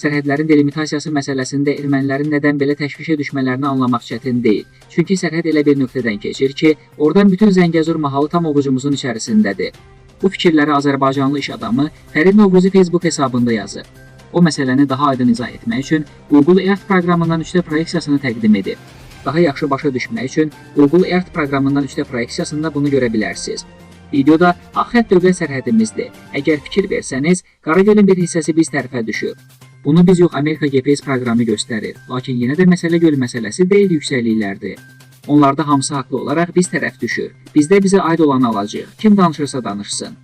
Sərhədlərin delimitasiyası məsələsində ermənilərin nədən belə təşvişə düşmələrini anlamaq çətin deyil. Çünki sərhəd elə bir nöqtədən keçir ki, oradan bütün Zəngəzur mahalı tam ovucumuzun içərisindədir. Bu fikirləri Azərbaycanlı iş adamı Fərid Novruzi Facebook hesabında yazıb. O məsələni daha aydın izah etmək üçün Google Earth proqramından 3D proyeksiyasını təqdim edib. Daha yaxşı başa düşmək üçün Google Earth proqramından 3D proyeksiyasında bunu görə bilərsiniz. Videoda Axət dövlət sərhədimizdir. Əgər fikir versəniz, Qaragölün bir hissəsi biz tərəfə düşür. Bunu biz yox Amerika GPS proqramı göstərir. Lakin yenə də məsələ göl məsələsi deyil yüksəkliklərdir. Onlarda hamısı haqlı olaraq biz tərəf düşür. Bizdə bizə aid olanı alacağıq. Kim danışırsa danışsın.